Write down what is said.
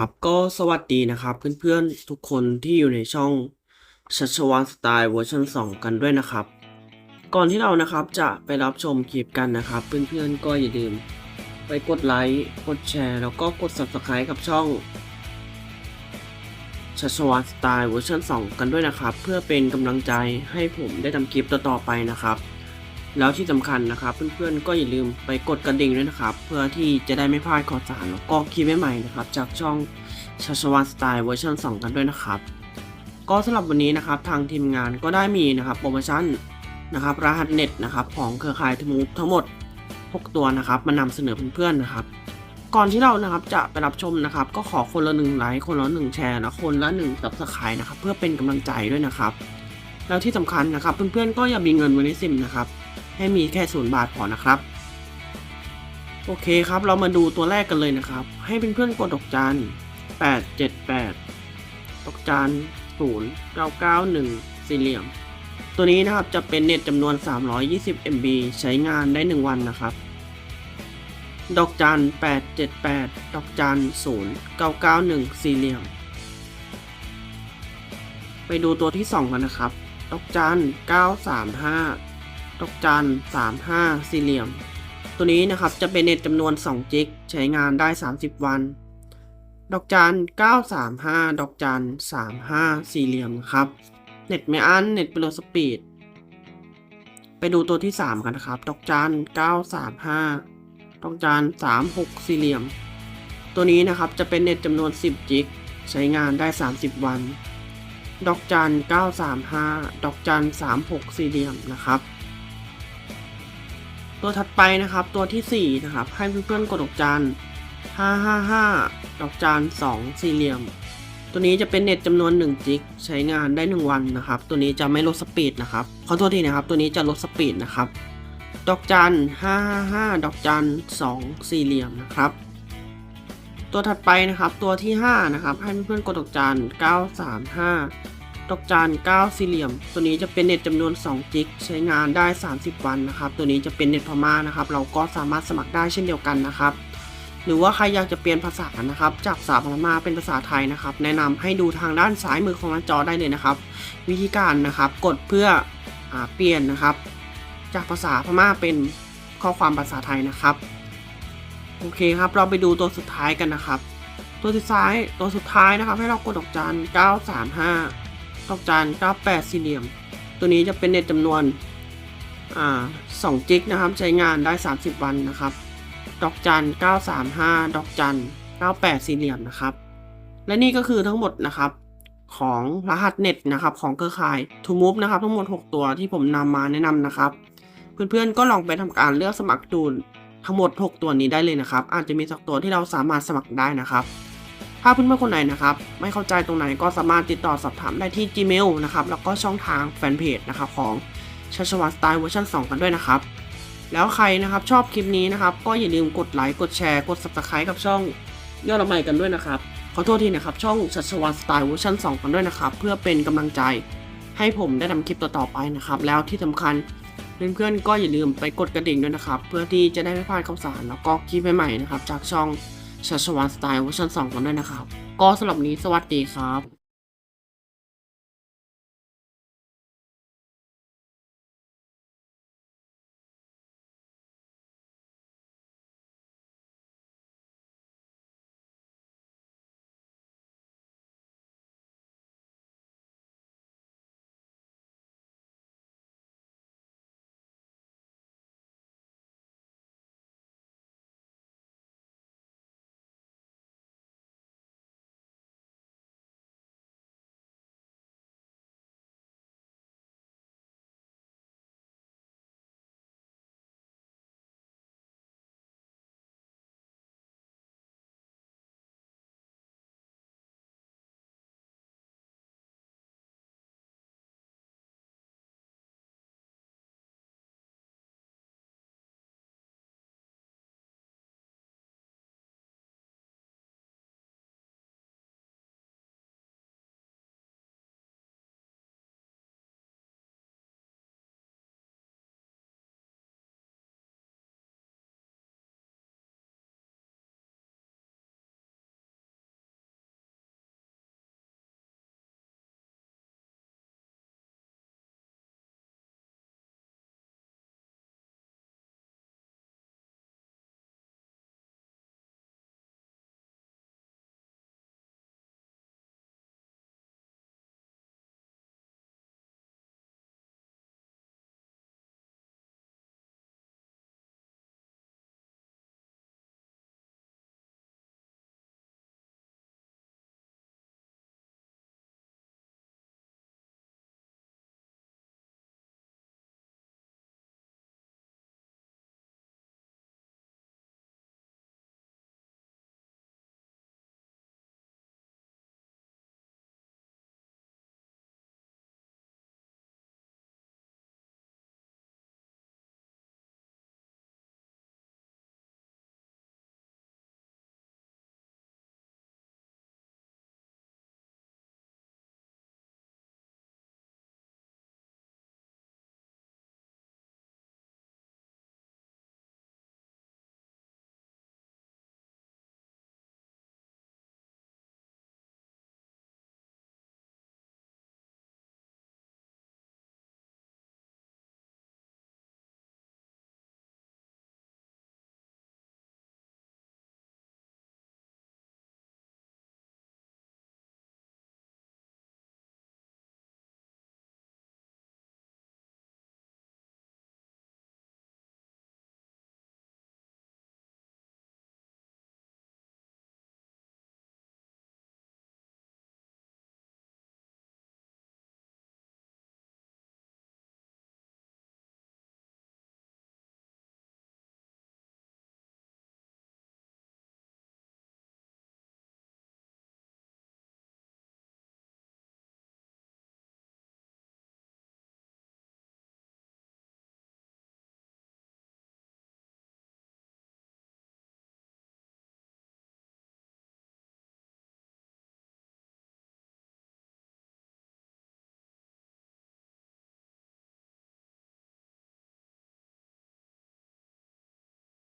ครับก็สวัสดีนะครับเพื่อนๆทุกคนที่อยู่ในช่องชัชวานสไตล์เวอร์ชัน2 กันด้วยนะครับ ก่อนที่เรานะครับจะไปรับชมคลิปกันนะครับ เพื่อนๆก็อย่าลืม ไปกดไลค์กดแชร์ แล้วก็กด Subscribe กับช่องชัชวานสไตล์เวอร์ชัน2 กันด้วยนะครับ เพื่อเป็นกำลังใจให้ผมได้ทำคลิปต่อๆไปนะครับ แล้วที่สำคัญนะครับ เพื่อนๆก็อย่าลืมไปกดกระดิ่งด้วยนะครับ เพื่อที่จะได้ไม่พลาดข่าวสารแล้วก็คลิปใหม่ๆนะครับ จากช่องชัชวานสไตล์เวอร์ชัน2 กันด้วยนะครับ ก็สำหรับวันนี้นะครับทางทีมงานก็ได้มีนะครับโปรโมชั่นนะครับรหัสเน็ตนะครับของเครือข่ายทมูฟทั้งหมด 6 ตัวนะครับมานำเสนอเพื่อนๆนะครับ ก่อนที่เรานะครับจะไปรับชมนะครับ ก็ขอคนละหนึ่งไลค์คนละหนึ่งแชร์และคนละหนึ่งตับสไครนะครับเพื่อเป็นกำลังใจด้วยนะครับ แล้วที่สำคัญนะครับเพื่อนๆก็อย่ามีเงินไว้ในซิมนะครับ ให้มีแค่ศูนย์บาทพอนะครับโอเคครับ เรามาดูตัวแรกกันเลยนะครับ ให้เเพื่อนๆกดดอกจัน878ดอกจัน0991 สี่เหลี่ยม ตัวนี้นะครับจะเป็นเน็ตจำนวน 320 MB ใช้งานได้ 1 วันนะครับ ดอกจัน878ดอกจัน0991 สี่เหลี่ยม ไปดูตัวที่ 2 กันนะครับ ดอกจัน935 ดอกจัน35สี่เหลี่ยม ตัวนี้นะครับจะเป็นเน็ตจำนวน 2 จิก ใช้งานได้ 30 วัน ดอกจัน935 ดอกจัน35 สี่เหลี่ยมครับ เน็ตไม่อันเน็ตเป็นโลสปีด ไปดูตัวที่ 3 กันนะครับ ดอกจัน935 ดอกจัน36 สี่เหลี่ยม ตัวนี้นะครับจะเป็นเน็ตจำนวน 10 จิก ใช้งานได้ 30 วันดอกจัน935 ดอกจัน36 สี่เหลี่ยมนะครับ ตัวถัดไปนะครับตัวที่ 4 นะครับ ให้เพื่อนๆกดดอกจัน555 ดอกจัน2สี่เหลี่ยม ตัวนี้จะเป็นเน็ตจำนวน 1 จิก ใช้งานได้ 1 วันนะครับ ตัวนี้จะไม่ลดสปีดนะครับขอโทษทีนะครับ ตัวนี้จะลดสปีดนะครับ ดอกจัน555 ดอกจัน2สี่เหลี่ยมนะครับ ตัวถัดไปนะครับตัวที่ 5 นะครับ ให้เพื่อนๆกดดอกจัน935 ดอกจัน9สี่เหลี่ยม ตัวนี้จะเป็นเน็ตจำนวน 2 จิก ใช้งานได้ 30 วันนะครับ ตัวนี้จะเป็นเน็ตพม่านะครับ เราก็สามารถสมัครได้เช่นเดียวกันนะครับ หรือว่าใครอยากจะเปลี่ยนภาษานะครับ จากภาษาพม่าเป็นภาษาไทยนะครับ แนะนำให้ดูทางด้านซ้ายมือของหน้าจอได้เลยนะครับ วิธีการนะครับ กดเพื่ออเปลี่ยนนะครับ จากภาษาพม่าเป็นข้อความภาษาไทยนะครับ โอเคครับ เราไปดูตัวสุดท้ายกันนะครับ ตัวสุดท้ายตัวสุดท้ายนะครับ ให้เรากดดอกจัน935 ดอกจัน98สี่เหลี่ยม ตัวนี้จะเป็นเน็ตจำนวนอ่า2จิกนะครับ ใช้งานได้ 30 วันนะครับ ดอกจัน 935 ดอกจัน 98 สี่เหลี่ยมนะครับ และนี่ก็คือทั้งหมดนะครับของรหัสเน็ตนะครับของเครือข่าย t o m o v e นะครับทั้งหมด 6 ตัวที่ผมนำมาแนะนำนะครับ เพื่อนๆก็ลองไปทำการเลือกสมัครดูทั้งหมด 6 ตัวนี้ได้เลยนะครับ อาจจะมีสักตัวที่เราสามารถสมัครได้นะครับ ถ้าเพื่อนๆคนไหนนะครับไม่เข้าใจตรงไหนก็สามารถติดต่อสอบถามได้ที่ Gmail นะครับแล้วก็ช่องทางแฟนเพจนะครับของชัชวัตสไตล์เวอร์ชัน2 กันด้วยนะครับ แล้วใครนะครับชอบคลิปนี้นะครับ ก็อย่าลืมกดไลค์กดแชร์กด subscribe กับช่องยอดละไมกันด้วยนะครับ ขอโทษทีนะครับ ช่องชัชวัตสไตล์เวอร์ชัน2 กันด้วยนะครับ เพื่อเป็นกำลังใจให้ผมได้ทำคลิปต่อๆไปนะครับ แล้วที่สำคัญเพื่อนๆก็อย่าลืมไปกดกระดิ่งด้วยนะครับ เพื่อที่จะได้ไม่พลาดข่าวสารแล้วก็คลิปใหม่ๆนะครับจากช่อง ชัชวานสไตล์เวอร์ชัน2กันด้วยนะครับ ก็สำหรับนี้สวัสดีครับ